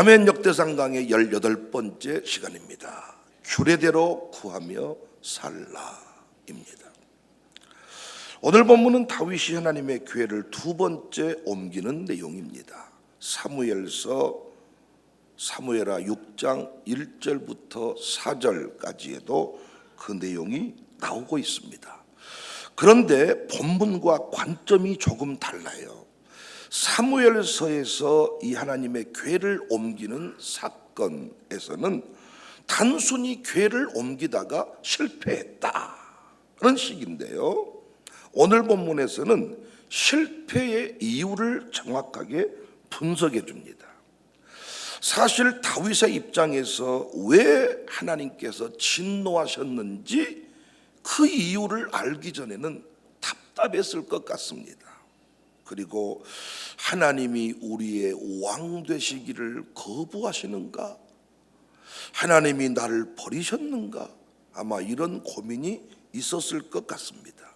아멘 역대상 강의 18번째 시간입니다. 규례대로 구하며 살라입니다. 오늘 본문은 다윗이 하나님의 교회를 두 번째 옮기는 내용입니다. 사무엘서 사무엘하 6장 1절부터 4절까지에도 그 내용이 나오고 있습니다. 그런데 본문과 관점이 조금 달라요. 사무엘서에서 이 하나님의 괴를 옮기는 사건에서는 단순히 괴를 옮기다가 실패했다. 그런 식인데요. 오늘 본문에서는 실패의 이유를 정확하게 분석해 줍니다. 사실 다윗의 입장에서 왜 하나님께서 진노하셨는지 그 이유를 알기 전에는 답답했을 것 같습니다. 그리고 하나님이 우리의 왕 되시기를 거부하시는가? 하나님이 나를 버리셨는가? 아마 이런 고민이 있었을 것 같습니다.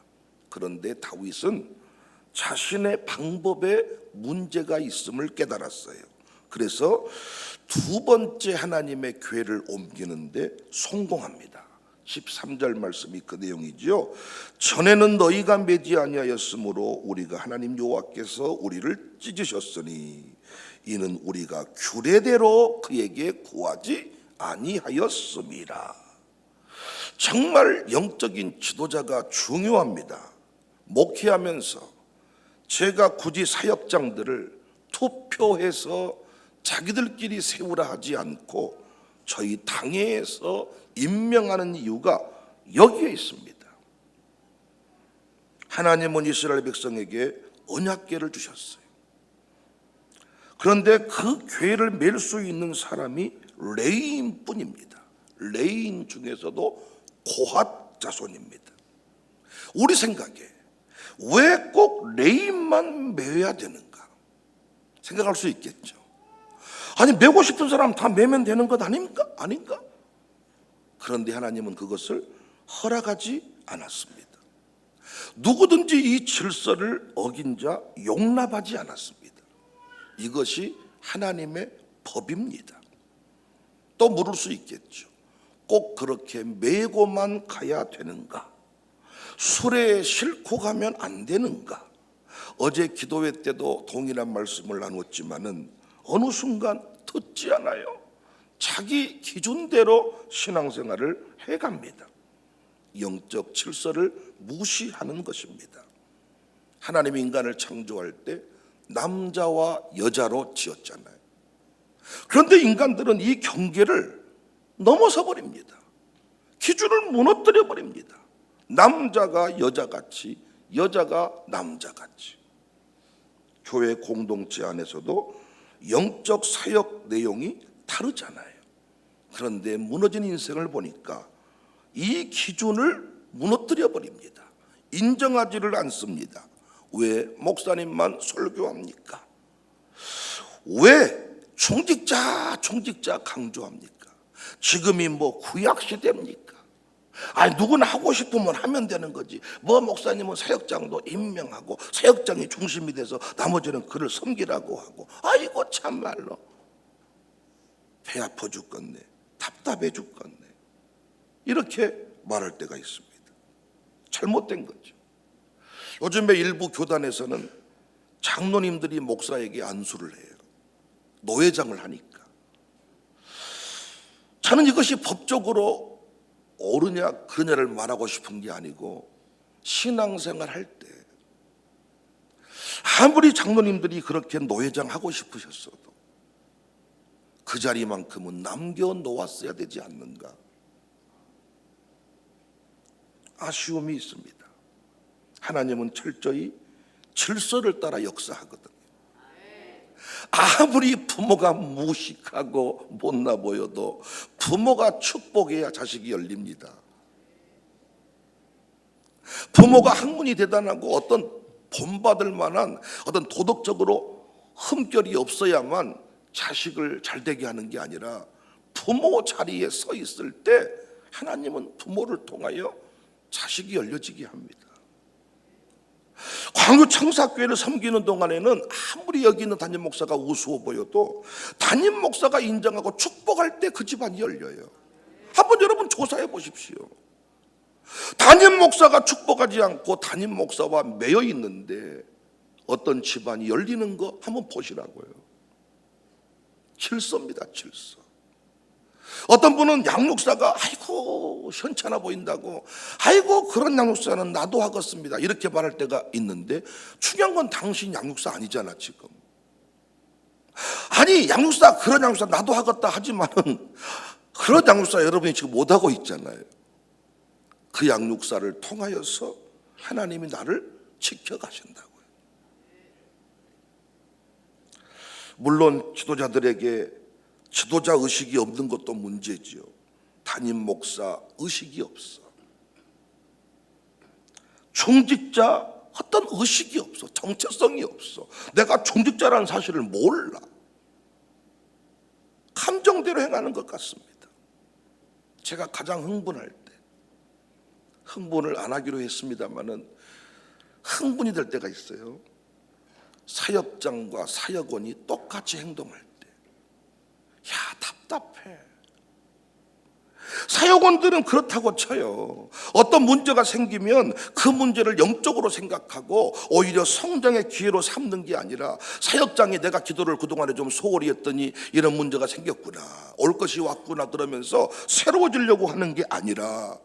그런데 다윗은 자신의 방법에 문제가 있음을 깨달았어요. 그래서 두 번째 하나님의 교회를 옮기는데 성공합니다. 13절 말씀이 그 내용이죠. 전에는 너희가 매지 아니하였으므로 우리가 하나님 여호와께서 우리를 찢으셨으니 이는 우리가 규례대로 그에게 구하지 아니하였음이라. 정말 영적인 지도자가 중요합니다. 목회하면서 제가 굳이 사역장들을 투표해서 자기들끼리 세우라 하지 않고 저희 당회에서 임명하는 이유가 여기에 있습니다. 하나님은 이스라엘 백성에게 언약궤를 주셨어요. 그런데 그 궤를 맬 수 있는 사람이 레인뿐입니다. 레인 중에서도 고핫 자손입니다. 우리 생각에 왜 꼭 레인만 매야 되는가 생각할 수 있겠죠. 아니 매고 싶은 사람 다 매면 되는 것 아닙니까? 아닌가? 그런데 하나님은 그것을 허락하지 않았습니다. 누구든지 이 질서를 어긴 자 용납하지 않았습니다. 이것이 하나님의 법입니다. 또 물을 수 있겠죠. 꼭 그렇게 매고만 가야 되는가? 술에 싣고 가면 안 되는가? 어제 기도회 때도 동일한 말씀을 나눴지만은 어느 순간 듣지 않아요. 자기 기준대로 신앙생활을 해갑니다. 영적 질서를 무시하는 것입니다. 하나님 인간을 창조할 때 남자와 여자로 지었잖아요. 그런데 인간들은 이 경계를 넘어서 버립니다. 기준을 무너뜨려 버립니다. 남자가 여자같이, 여자가 남자같이. 교회 공동체 안에서도 영적 사역 내용이 다르잖아요. 그런데 무너진 인생을 보니까 이 기준을 무너뜨려 버립니다. 인정하지를 않습니다. 왜 목사님만 설교합니까? 왜 총직자 총직자 강조합니까? 지금이 뭐 구약 시대입니까? 아니 누구나 하고 싶으면 하면 되는 거지. 뭐 목사님은 사역장도 임명하고 사역장이 중심이 돼서 나머지는 그를 섬기라고 하고. 아이고 참말로 배 아파 죽겠네. 답답해 죽겠네. 이렇게 말할 때가 있습니다. 잘못된 거죠. 요즘에 일부 교단에서는 장로님들이 목사에게 안수를 해요. 노회장을 하니까. 저는 이것이 법적으로 옳으냐 그냐를 말하고 싶은 게 아니고 신앙생활 할 때 아무리 장로님들이 그렇게 노회장 하고 싶으셨어도 그 자리만큼은 남겨 놓았어야 되지 않는가 아쉬움이 있습니다. 하나님은 철저히 질서를 따라 역사하거든요. 아무리 부모가 무식하고 못나 보여도 부모가 축복해야 자식이 열립니다. 부모가 학문이 대단하고 어떤 본받을 만한 어떤 도덕적으로 흠결이 없어야만 자식을 잘 되게 하는 게 아니라 부모 자리에 서 있을 때 하나님은 부모를 통하여 자식이 열려지게 합니다. 광주 청사교회를 섬기는 동안에는 아무리 여기 있는 담임 목사가 우스워 보여도 담임 목사가 인정하고 축복할 때 그 집안이 열려요. 한번 여러분 조사해 보십시오. 담임 목사가 축복하지 않고 담임 목사와 매여 있는데 어떤 집안이 열리는 거 한번 보시라고요. 질서입니다, 질서. 어떤 분은 양육사가 아이고 현찮아 보인다고 아이고 그런 양육사는 나도 하겠습니다. 이렇게 말할 때가 있는데 중요한 건 당신 양육사 아니잖아 지금. 아니 양육사 그런 양육사 나도 하겠다 하지만은 그런 양육사 여러분이 지금 못하고 있잖아요. 그 양육사를 통하여서 하나님이 나를 지켜가신다고 물론 지도자들에게 지도자 의식이 없는 것도 문제지요. 담임 목사 의식이 없어. 중직자 어떤 의식이 없어. 정체성이 없어. 내가 중직자라는 사실을 몰라. 감정대로 행하는 것 같습니다. 제가 가장 흥분할 때 흥분을 안 하기로 했습니다마는 흥분이 될 때가 있어요. 사역장과 사역원이 똑같이 행동할 때. 야, 답답해. 사역원들은 그렇다고 쳐요. 어떤 문제가 생기면 그 문제를 영적으로 생각하고 오히려 성장의 기회로 삼는 게 아니라 사역장에 내가 기도를 그동안에 좀 소홀히 했더니 이런 문제가 생겼구나. 올 것이 왔구나 그러면서 새로워지려고 하는 게 아니라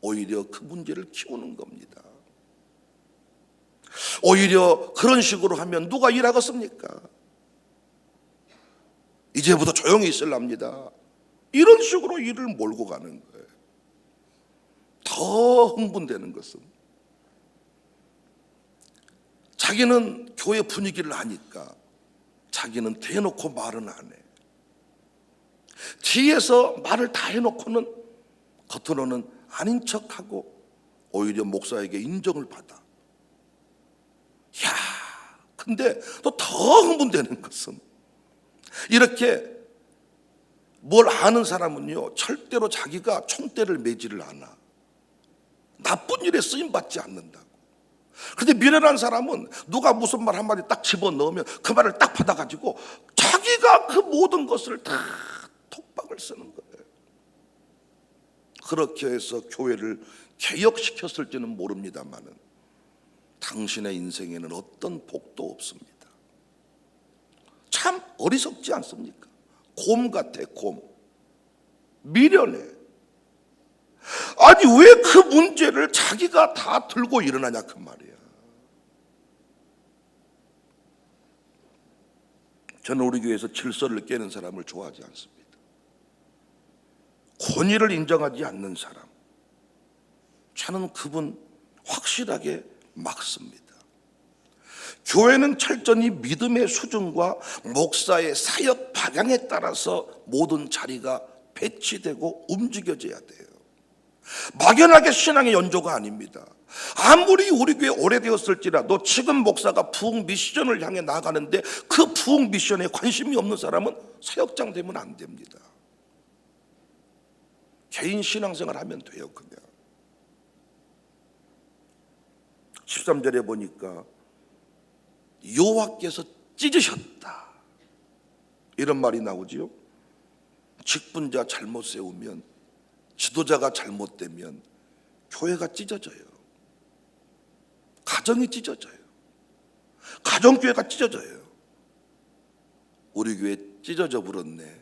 오히려 그 문제를 키우는 겁니다. 오히려 그런 식으로 하면 누가 일하겠습니까? 이제부터 조용히 있을랍니다. 이런 식으로 일을 몰고 가는 거예요. 더 흥분되는 것은 자기는 교회 분위기를 아니까 자기는 대놓고 말은 안 해. 뒤에서 말을 다 해놓고는 겉으로는 아닌 척하고 오히려 목사에게 인정을 받아. 야, 근데 또 더 흥분되는 것은 이렇게 뭘 아는 사람은요 절대로 자기가 총대를 매지를 않아. 나쁜 일에 쓰임 받지 않는다고. 근데 미련한 사람은 누가 무슨 말 한마디 딱 집어넣으면 그 말을 딱 받아가지고 자기가 그 모든 것을 다 톡박을 쓰는 거예요. 그렇게 해서 교회를 개혁시켰을지는 모릅니다만은 당신의 인생에는 어떤 복도 없습니다 참 어리석지 않습니까? 곰 같아, 곰. 미련해. 아니, 왜 그 문제를 자기가 다 들고 일어나냐, 그 말이야. 저는 우리 교회에서 질서를 깨는 사람을 좋아하지 않습니다. 권위를 인정하지 않는 사람. 저는 그분 확실하게 막습니다. 교회는 철저히 믿음의 수준과 목사의 사역 방향에 따라서 모든 자리가 배치되고 움직여져야 돼요. 막연하게 신앙의 연조가 아닙니다. 아무리 우리 교회 오래되었을지라도 지금 목사가 부흥 미션을 향해 나가는데 그 부흥 미션에 관심이 없는 사람은 사역장 되면 안 됩니다. 개인 신앙생활 하면 돼요, 그냥. 13절에 보니까 여호와께서 찢으셨다. 이런 말이 나오지요. 직분자 잘못 세우면 지도자가 잘못되면 교회가 찢어져요. 가정이 찢어져요. 가정교회가 찢어져요. 우리 교회 찢어져 버렸네.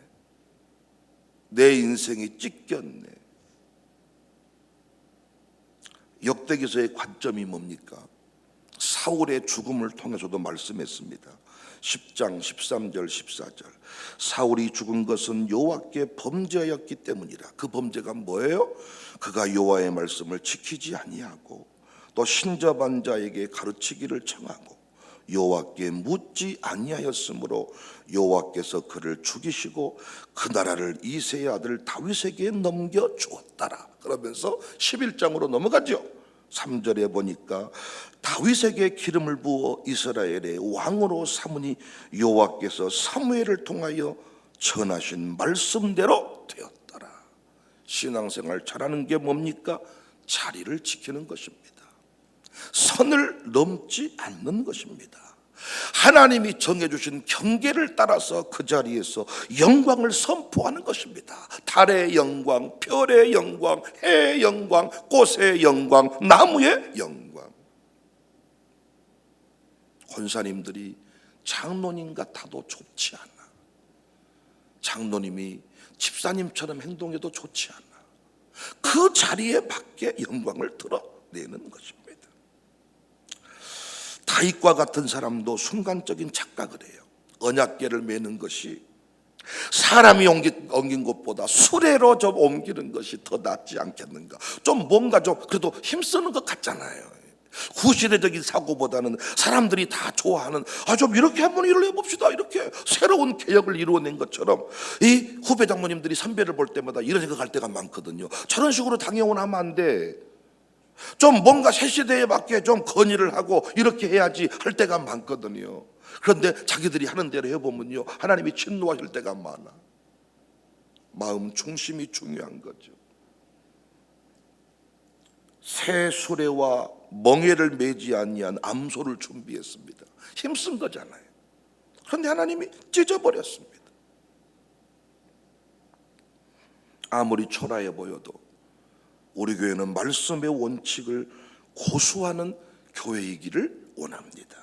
내 인생이 찢겼네. 역대기서의 관점이 뭡니까? 사울의 죽음을 통해서도 말씀했습니다. 10장 13절 14절 사울이 죽은 것은 여호와께 범죄하였기 때문이라 그 범죄가 뭐예요? 그가 여호와의 말씀을 지키지 아니하고 또 신접한 자에게 가르치기를 청하고 여호와께 묻지 아니하였으므로 여호와께서 그를 죽이시고 그 나라를 이세의 아들 다윗에게 넘겨 주었다라 그러면서 11장으로 넘어가죠 3절에 보니까 다윗에게 기름을 부어 이스라엘의 왕으로 삼으니 여호와께서 사무엘을 통하여 전하신 말씀대로 되었더라. 신앙생활 잘하는 게 뭡니까? 자리를 지키는 것입니다. 선을 넘지 않는 것입니다. 하나님이 정해주신 경계를 따라서 그 자리에서 영광을 선포하는 것입니다. 달의 영광, 별의 영광, 해의 영광, 꽃의 영광, 나무의 영광. 권사님들이 장로님 같아도 좋지 않아. 장로님이 집사님처럼 행동해도 좋지 않아. 그 자리에 맞게 영광을 드러내는 것입니 다. 다윗과 같은 사람도 순간적인 착각을 해요. 언약계를 매는 것이 사람이 옮긴, 옮긴 것보다 수레로 좀 옮기는 것이 더 낫지 않겠는가. 좀 뭔가 좀 그래도 힘쓰는 것 같잖아요. 구시대적인 사고보다는 사람들이 다 좋아하는 아 좀 이렇게 한번 일을 해봅시다 이렇게 새로운 개혁을 이루어낸 것처럼 이 후배 장모님들이 선배를 볼 때마다 이런 생각할 때가 많거든요 저런 식으로 당해온 하면 안돼 좀 뭔가 새 시대에 맞게 좀 건의를 하고 이렇게 해야지 할 때가 많거든요 그런데 자기들이 하는 대로 해보면요 하나님이 진노하실 때가 많아 마음 중심이 중요한 거죠 새 수레와 멍에를 매지 아니한 암소를 준비했습니다. 힘쓴 거잖아요. 그런데 하나님이 찢어버렸습니다. 아무리 초라해 보여도 우리 교회는 말씀의 원칙을 고수하는 교회이기를 원합니다.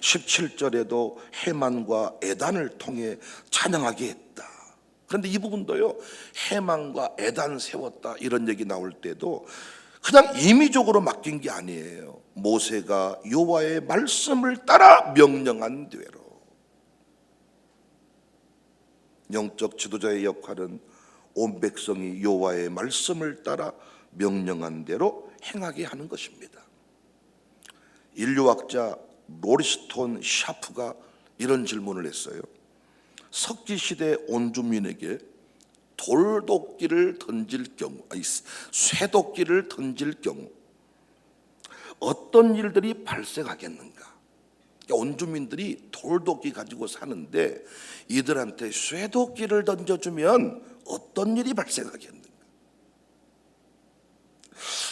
17절에도 해만과 에단을 통해 찬양하게 했다. 그런데 이 부분도요, 해만과 에단 세웠다 이런 얘기 나올 때도 그냥 임의적으로 맡긴 게 아니에요. 모세가 여호와의 말씀을 따라 명령한 대로 영적 지도자의 역할은 온 백성이 여호와의 말씀을 따라 명령한 대로 행하게 하는 것입니다. 인류학자 로리스톤 샤프가 이런 질문을 했어요. 석기 시대 온 주민에게 돌도끼를 던질 경우, 쇠도끼를 던질 경우 어떤 일들이 발생하겠는가? 그러니까 온주민들이 돌도끼 가지고 사는데 이들한테 쇠도끼를 던져주면 어떤 일이 발생하겠는가?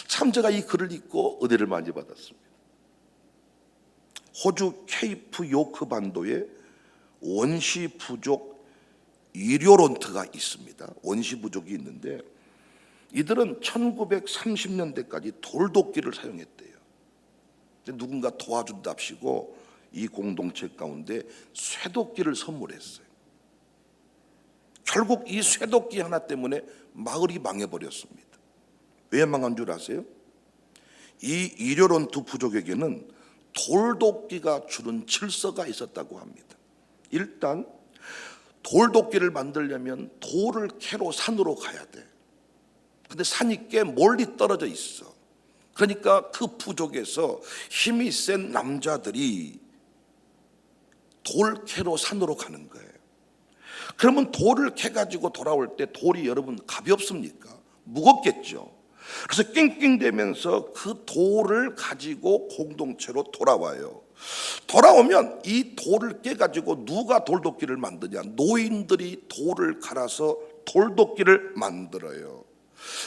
참 제가 이 글을 읽고 은혜를 많이 받았습니다. 호주 케이프 요크 반도에 원시 부족 이료론트가 있습니다. 원시 부족이 있는데 이들은 1930년대까지 돌도끼를 사용했대요. 누군가 도와준답시고 이 공동체 가운데 쇠도끼를 선물했어요. 결국 이 쇠도끼 하나 때문에 마을이 망해버렸습니다. 왜 망한 줄 아세요? 이 이료론트 부족에게는 돌도끼가 주는 질서가 있었다고 합니다. 일단 돌도끼를 만들려면 돌을 캐로 산으로 가야 돼. 근데 산이 꽤 멀리 떨어져 있어. 그러니까 그 부족에서 힘이 센 남자들이 돌 캐로 산으로 가는 거예요. 그러면 돌을 캐 가지고 돌아올 때 돌이 여러분 가볍습니까? 무겁겠죠. 그래서 낑낑대면서 그 돌을 가지고 공동체로 돌아와요. 돌아오면 이 돌을 깨가지고 누가 돌도끼를 만드냐? 노인들이 돌을 갈아서 돌도끼를 만들어요.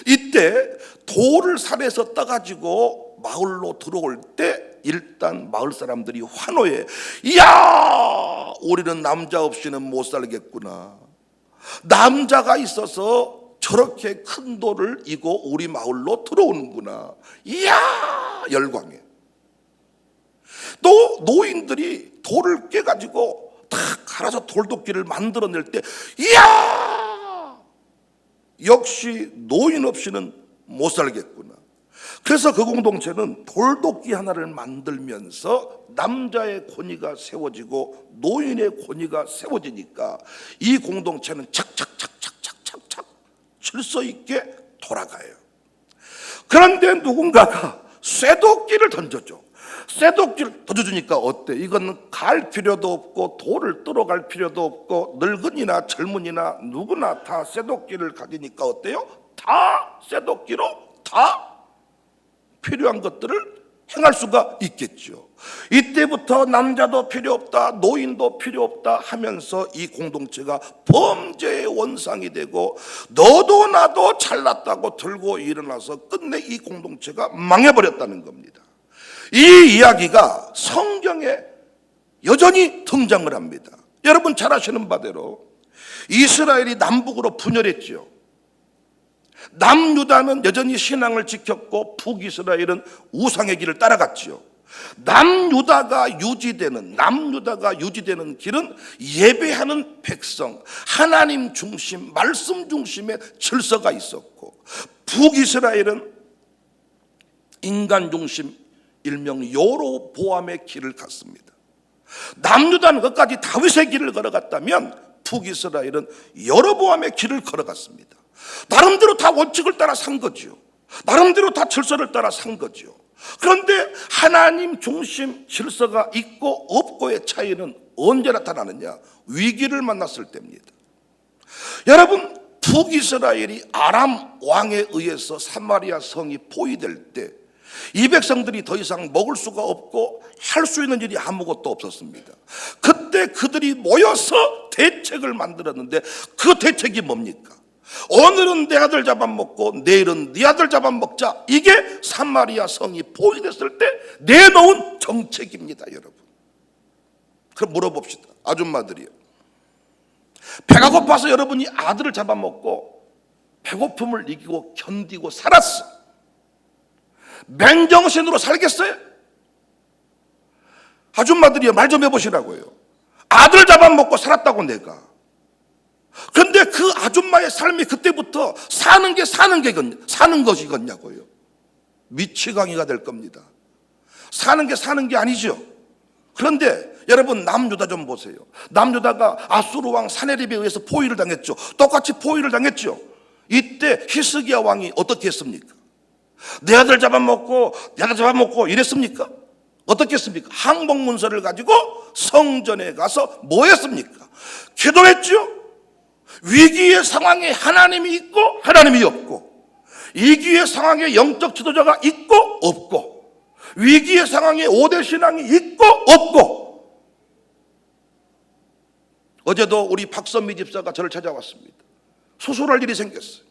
이때 돌을 산에서 떠가지고 마을로 들어올 때 일단 마을 사람들이 환호해. 이야, 우리는 남자 없이는 못 살겠구나. 남자가 있어서 저렇게 큰 돌을 이고 우리 마을로 들어오는구나. 이야, 열광해. 또 노인들이 돌을 깨가지고 탁 갈아서 돌도끼를 만들어낼 때, 이야! 역시 노인 없이는 못 살겠구나. 그래서 그 공동체는 돌도끼 하나를 만들면서 남자의 권위가 세워지고 노인의 권위가 세워지니까 이 공동체는 착착착착착착착 질서 있게 돌아가요. 그런데 누군가가 쇠도끼를 던져줘. 쇠도끼를 던져주니까 어때? 이건 갈 필요도 없고 돌을 뚫어 갈 필요도 없고 늙은이나 젊은이나 누구나 다 쇠도끼를 가지니까 어때요? 다 쇠도끼로 다 필요한 것들을 행할 수가 있겠죠. 이때부터 남자도 필요 없다, 노인도 필요 없다 하면서 이 공동체가 범죄의 원상이 되고 너도 나도 잘났다고 들고 일어나서 끝내 이 공동체가 망해버렸다는 겁니다. 이 이야기가 성경에 여전히 등장을 합니다. 여러분 잘 아시는 바대로 이스라엘이 남북으로 분열했지요. 남유다는 여전히 신앙을 지켰고 북이스라엘은 우상의 길을 따라갔지요. 남유다가 유지되는 남유다가 유지되는 길은 예배하는 백성, 하나님 중심, 말씀 중심의 질서가 있었고 북이스라엘은 인간 중심, 일명 요로보암의 길을 갔습니다. 남유다는 끝까지 다윗의 길을 걸어갔다면 북이스라엘은 여로보암의 길을 걸어갔습니다. 나름대로 다 원칙을 따라 산 거죠. 나름대로 다 질서를 따라 산 거죠. 그런데 하나님 중심 질서가 있고 없고의 차이는 언제 나타나느냐? 위기를 만났을 때입니다. 여러분, 북이스라엘이 아람 왕에 의해서 사마리아 성이 포위될 때 이 백성들이 더 이상 먹을 수가 없고 할 수 있는 일이 아무것도 없었습니다. 그때 그들이 모여서 대책을 만들었는데 그 대책이 뭡니까? 오늘은 내 아들 잡아먹고 내일은 네 아들 잡아먹자. 이게 사마리아 성이 포위됐을 때 내놓은 정책입니다, 여러분. 그럼 물어봅시다. 아줌마들이요. 배가 고파서 여러분이 아들을 잡아먹고 배고픔을 이기고 견디고 살았어. 맨정신으로 살겠어요? 아줌마들이요, 말 좀 해보시라고요. 아들 잡아먹고 살았다고 내가. 근데 그 아줌마의 삶이 그때부터 사는 게 사는 게 사는 것이겠냐고요. 미치광이가 될 겁니다. 사는 게 사는 게 아니죠. 그런데 여러분 남유다 좀 보세요. 남유다가 아수르 왕 사네립에 의해서 포위를 당했죠. 똑같이 포위를 당했죠. 이때 히스기야 왕이 어떻게 했습니까? 내 아들 잡아먹고 내 아들 잡아먹고 이랬습니까? 어떻게 했습니까? 항복 문서를 가지고 성전에 가서 뭐 했습니까? 기도했죠. 위기의 상황에 하나님이 있고 하나님이 없고 위기의 상황에 영적 지도자가 있고 없고 위기의 상황에 오대 신앙이 있고 없고 어제도 우리 박선미 집사가 저를 찾아왔습니다. 소설할 일이 생겼어요.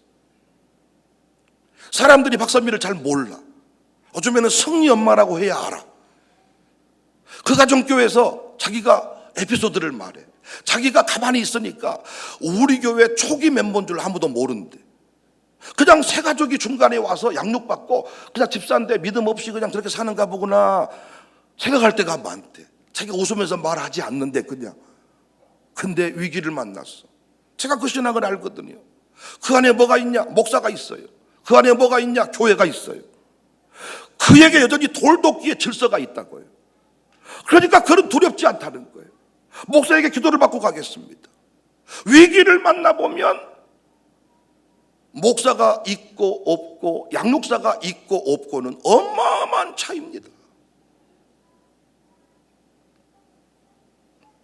사람들이 박선미를 잘 몰라. 어쩌면 승리 엄마라고 해야 알아. 그 가정교회에서 자기가 에피소드를 말해. 자기가 가만히 있으니까 우리 교회 초기 멤버인 줄 아무도 모르는데 그냥 새 가족이 중간에 와서 양육받고 그냥 집사인데 믿음 없이 그냥 저렇게 사는가 보구나 생각할 때가 많대. 자기가 웃으면서 말하지 않는데 그냥. 근데 위기를 만났어. 제가 그 신학을 알거든요. 그 안에 뭐가 있냐? 목사가 있어요. 그 안에 뭐가 있냐? 교회가 있어요. 그에게 여전히 돌독기의 질서가 있다고요. 그러니까 그는 두렵지 않다는 거예요. 목사에게 기도를 받고 가겠습니다. 위기를 만나보면 목사가 있고 없고 양육사가 있고 없고는 어마어마한 차이입니다.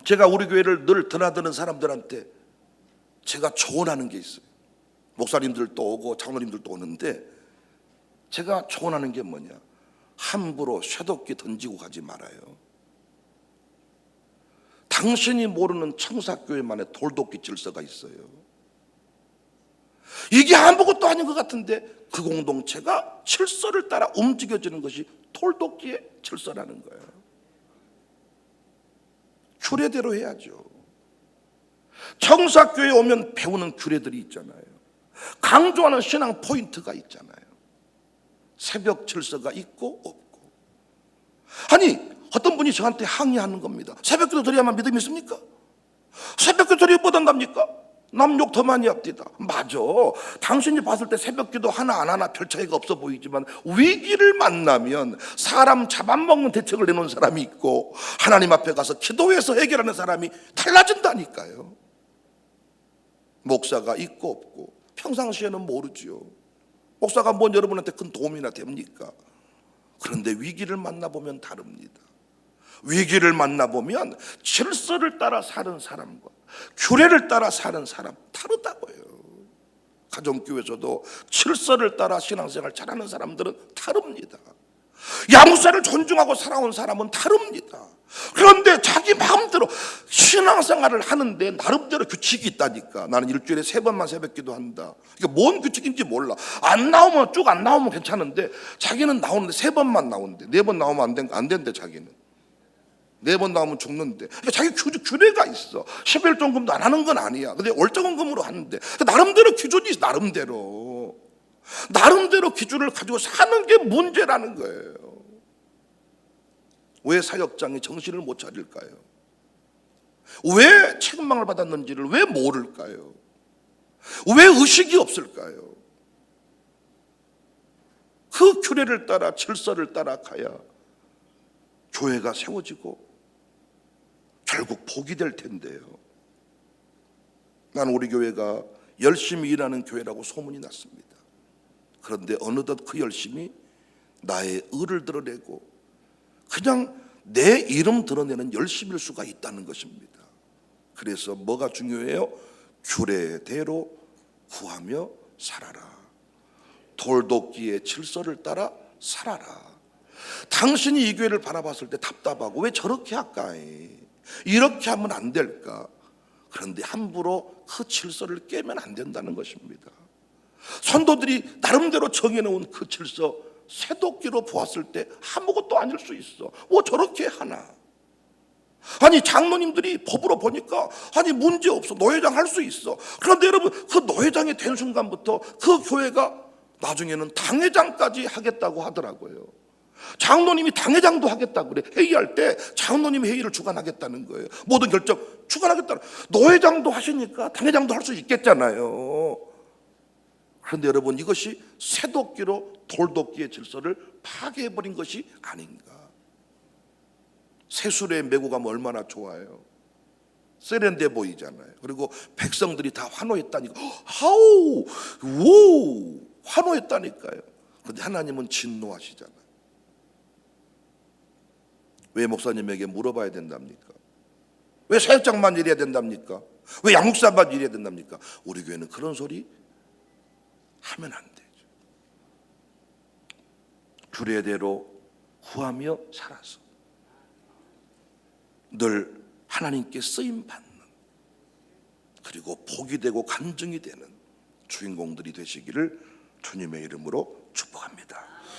제가 우리 교회를 늘 드나드는 사람들한테 제가 조언하는 게 있어요. 목사님들도 오고 장로님들도 오는데 제가 조언하는 게 뭐냐? 함부로 쇠독기 던지고 가지 말아요. 당신이 모르는 청사교회만의 돌독기 질서가 있어요. 이게 아무것도 아닌 것 같은데 그 공동체가 질서를 따라 움직여지는 것이 돌독기의 질서라는 거예요. 규례대로 해야죠. 청사교회 오면 배우는 규례들이 있잖아요. 강조하는 신앙 포인트가 있잖아요. 새벽 질서가 있고 없고. 아니 어떤 분이 저한테 항의하는 겁니다. 새벽기도 드려야만 믿음이 있습니까? 새벽기도 드려 못 한답니까? 남욕 더 많이 합디다. 맞아. 당신이 봤을 때 새벽기도 하나 안 하나 별 차이가 없어 보이지만 위기를 만나면 사람 잡아먹는 대책을 내놓은 사람이 있고 하나님 앞에 가서 기도해서 해결하는 사람이 달라진다니까요. 목사가 있고 없고 평상시에는 모르지요. 목사가 뭔 여러분한테 큰 도움이나 됩니까? 그런데 위기를 만나보면 다릅니다. 위기를 만나보면 질서를 따라 사는 사람과 규례를 따라 사는 사람 다르다고요. 가정교회에서도 질서를 따라 신앙생활 잘하는 사람들은 다릅니다. 양육사를 존중하고 살아온 사람은 다릅니다. 그런데 자기 마음대로 신앙생활을 하는데 나름대로 규칙이 있다니까. 나는 일주일에 세 번만 새벽 기도 한다. 이게 뭔 규칙인지 몰라. 안 나오면 쭉 안 나오면 괜찮은데 자기는 나오는데 세 번만 나오는데 네 번 나오면 안, 된, 안 된대 자기는. 네 번 나오면 죽는데. 그러니까 자기 규, 규례가 있어. 11종금도 안 하는 건 아니야. 근데 월정금으로 하는데. 그 나름대로 기준이 나름대로. 나름대로 기준을 가지고 사는 게 문제라는 거예요. 왜 사역장이 정신을 못 차릴까요? 왜 책망을 받았는지를 왜 모를까요? 왜 의식이 없을까요? 그 규례를 따라 질서를 따라 가야 교회가 세워지고 결국 복이 될 텐데요. 난 우리 교회가 열심히 일하는 교회라고 소문이 났습니다. 그런데 어느덧 그 열심이 나의 의를 드러내고 그냥 내 이름 드러내는 열심일 수가 있다는 것입니다. 그래서 뭐가 중요해요? 규례대로 구하며 살아라. 돌독기의 질서를 따라 살아라. 당신이 이 교회를 바라봤을 때 답답하고 왜 저렇게 할까? 이 렇게 하면 안 될까? 그런데 함부로 그 질서를 깨면 안 된다는 것입니다. 선도들이 나름대로 정해놓은 그 질서 새도끼로 보았을 때 아무것도 아닐 수 있어. 뭐 저렇게 하나. 아니 장로님들이 법으로 보니까 아니 문제 없어 노회장 할 수 있어. 그런데 여러분 그 노회장이 된 순간부터 그 교회가 나중에는 당회장까지 하겠다고 하더라고요. 장로님이 당회장도 하겠다고 그래. 회의할 때 장로님이 회의를 주관하겠다는 거예요. 모든 결정 주관하겠다는. 노회장도 하시니까 당회장도 할 수 있겠잖아요. 그런데 여러분 이것이 새도끼로 돌도끼의 질서를 파괴해버린 것이 아닌가. 새술에 메고 가면 얼마나 좋아요. 세련돼 보이잖아요. 그리고 백성들이 다 환호했다니까. 하우, 오, 환호했다니까요. 근데 하나님은 진노하시잖아요. 왜 목사님에게 물어봐야 된답니까? 왜 사역장만 일해야 된답니까? 왜 양육사만 일해야 된답니까? 우리 교회는 그런 소리 하면 안 되죠. 규례대로 구하며 살아서 늘 하나님께 쓰임 받는 그리고 복이 되고 간증이 되는 주인공들이 되시기를 주님의 이름으로 축복합니다.